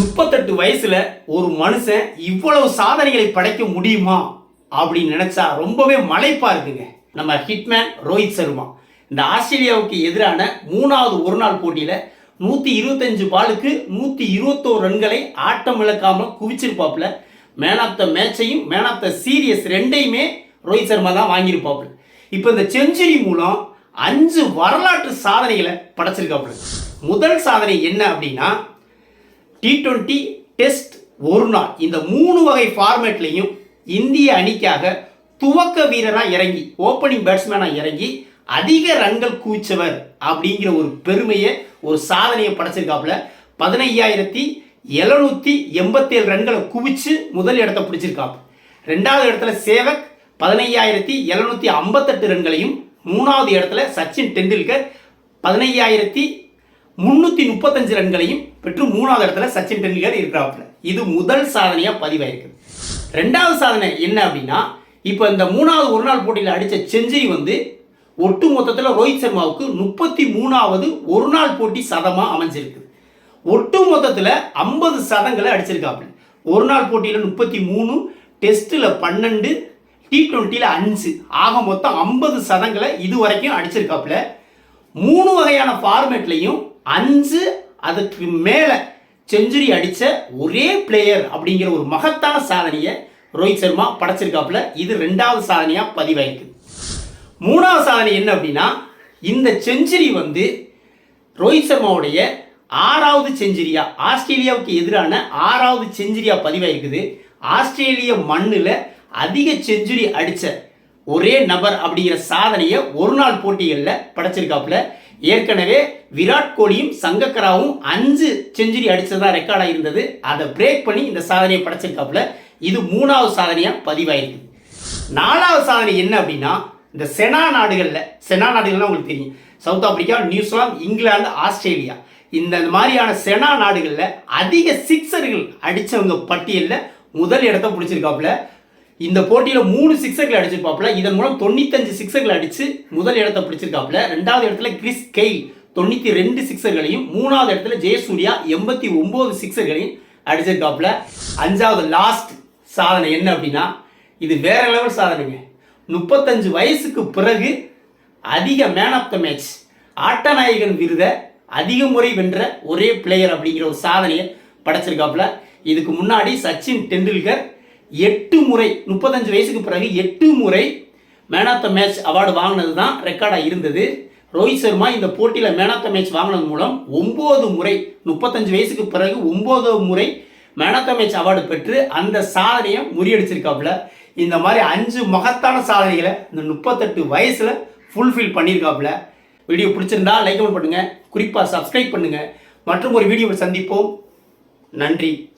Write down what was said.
முப்பத்தெட்டு வயசுல ஒரு மனுஷன் இவ்வளவு சாதனைகளை படைக்க முடியுமா அப்படின்னு நினைச்சா ரொம்பவே மலைப்பா இருக்குங்க. நம்ம ஹிட்மேன் ரோஹித் சர்மா. இந்த ஆஸ்திரேலியாவுக்கு எதிரான மூணாவது ஒரு நாள் போட்டியில நூத்தி இருபத்தஞ்சு பாலுக்கு நூத்தி இருபத்தோரு ரன்களை ஆட்டம் இழக்காமல் குவிச்சிருப்பாப்புல. மேன் ஆஃப் த மேட்சையும் மேன் ஆஃப் த சீரியஸ் ரெண்டையுமே ரோஹித் சர்மா தான் வாங்கியிருப்பாப்புல. இப்போ இந்த செஞ்சுரி மூலம் அஞ்சு வரலாற்று சாதனைகளை படைச்சிருக்காப்புல. முதல் சாதனை என்ன அப்படின்னா டி டுவெண்ட்டி டெஸ்ட் ஒரு நாள். இந்த மூணு வகை ஃபார்மேட்லையும் இந்திய அணிக்காக துவக்க வீரராக இறங்கி ஓப்பனிங் பேட்ஸ்மேனாக இறங்கி அதிக ரன்கள் குவிச்சவர் அப்படிங்கிற ஒரு பெருமையை ஒரு சாதனையை படைச்சிருக்காப்புல. பதினையாயிரத்தி எழுநூற்றி எண்பத்தேழு ரன்களை குவிச்சு முதல் இடத்தை பிடிச்சிருக்காப்பு. ரெண்டாவது இடத்துல சேவக் பதினையாயிரத்தி எழுநூத்தி ஐம்பத்தெட்டு ரன்களையும் மூணாவது இடத்துல சச்சின் டெண்டுல்கர் பதினையாயிரத்தி முன்னூத்தி முப்பத்தஞ்சு ரன்களையும் பெற்று மூணாவது இடத்துல சச்சின் டெண்டுல்கர் இருக்கிறாப்புல. இது முதல் சாதனையா பதிவாயிருக்கு. ரெண்டாவது சாதனை என்ன அப்படின்னா இப்போ இந்த மூணாவது ஒரு நாள் போட்டியில் அடித்த செஞ்சுரி வந்து ஒட்டு மொத்தத்தில் ரோஹித் சர்மாவுக்கு முப்பத்தி மூணாவது ஒரு நாள் போட்டி சதமாக அமைஞ்சிருக்கு. ஒட்டு மொத்தத்தில் ஐம்பது சதங்களை அடிச்சிருக்காப்புல. ஒரு நாள் போட்டியில் முப்பத்தி மூணு டெஸ்ட்டில் பன்னெண்டு டி ட்வெண்ட்டியில் அஞ்சு. ஆக மொத்தம் ஐம்பது சதங்களை இது வரைக்கும் அடிச்சிருக்காப்புல. மூணு வகையான ஃபார்மேட்லையும் அஞ்சு அதுக்கு மேலே செஞ்சுரி அடித்த ஒரே பிளேயர் அப்படிங்கிற ஒரு மகத்தான சாதனையை ரோஹித் சர்மா படைச்சிருக்காப்புல. இது ரெண்டாவது சாதனையாக பதிவாயிருக்கு. மூணாவது சாதனை என்ன அப்படின்னா இந்த செஞ்சுரி வந்து ரோஹித் சர்மாவுடைய ஆறாவது செஞ்சுரியா ஆஸ்திரேலியாவுக்கு எதிரான ஆறாவது செஞ்சுரியா பதிவாயிருக்குது. ஆஸ்திரேலிய மண்ணில் அதிக செஞ்சுரி அடித்த ஒரே நபர் அப்படிங்கிற சாதனையை ஒரு நாள் போட்டிகளில் படைச்சிருக்காப்புல. ஏற்கனவே விராட் கோலியும் சங்கக்கராவும் அஞ்சு செஞ்சுரி அடித்ததாக ரெக்கார்டாக இருந்தது அதை பிரேக் பண்ணி இந்த சாதனையை படைச்சிருக்காப்புல. இது மூணாவது சாதனையாக பதிவாயிருக்கு. நாலாவது சாதனை என்ன அப்படின்னா இந்த செனா நாடுகளில் செனா நாடுகள்லாம் உங்களுக்கு தெரியும். South Africa New Zealand England Australia. இந்த மாதிரியான செனா நாடுகளில் அதிக சிக்ஸர்கள் அடித்தவங்க பட்டியலில் முதல் இடத்த பிடிச்சிருக்காப்புல. இந்த போட்டியில் மூணு சிக்ஸர்கள் அடிச்சிருப்பாப்புல. இதன் மூலம் தொண்ணூத்தஞ்சு சிக்ஸர்கள் அடித்து முதல் இடத்த பிடிச்சிருக்காப்புல. ரெண்டாவது இடத்துல கிறிஸ் கெயில் தொண்ணூற்றி ரெண்டு சிக்ஸர்களையும் மூணாவது இடத்துல ஜெயசூர்யா எண்பத்தி ஒம்பது சிக்ஸர்களையும் அடிச்சிருக்காப்புல. அஞ்சாவது லாஸ்ட் சாதனை என்ன அப்படின்னா இது வேற லெவல் சாதனைங்க. முப்பத்தஞ்சு வயசுக்கு பிறகு அதிக மேன் ஆஃப் த மேட்ச் ஆட்டநாயகன் விருதை அதிக முறை வென்ற ஒரே பிளேயர் அப்படிங்கிற ஒரு சாதனையை படைச்சிருக்காப்புல. இதுக்கு முன்னாடி சச்சின் டெண்டுல்கர் எட்டு முறை முப்பத்தஞ்சு வயசுக்கு பிறகு எட்டு முறை man of the match award வாங்கினது தான் ரெக்கார்டாக இருந்தது. ரோஹித் சர்மா இந்த போட்டியில் மேன் ஆஃப் த மேட்ச் வாங்கினது மூலம் ஒம்பது முறை முப்பத்தஞ்சு வயசுக்கு பிறகு ஒம்பது முறை man of the match award பெற்று அந்த சாதனையை முறியடிச்சிருக்காப்புல. இந்த மாதிரி அஞ்சு மகத்தான சாதனைகளை இந்த முப்பத்தெட்டு வயசில் ஃபுல்ஃபில் பண்ணியிருக்காப்புல வீடியோ பிடிச்சிருந்தா லைக் பண்ணுங்கள் குறிப்பாக சப்ஸ்கிரைப் பண்ணுங்கள் மற்றும் ஒரு வீடியோவை சந்திப்போம். நன்றி.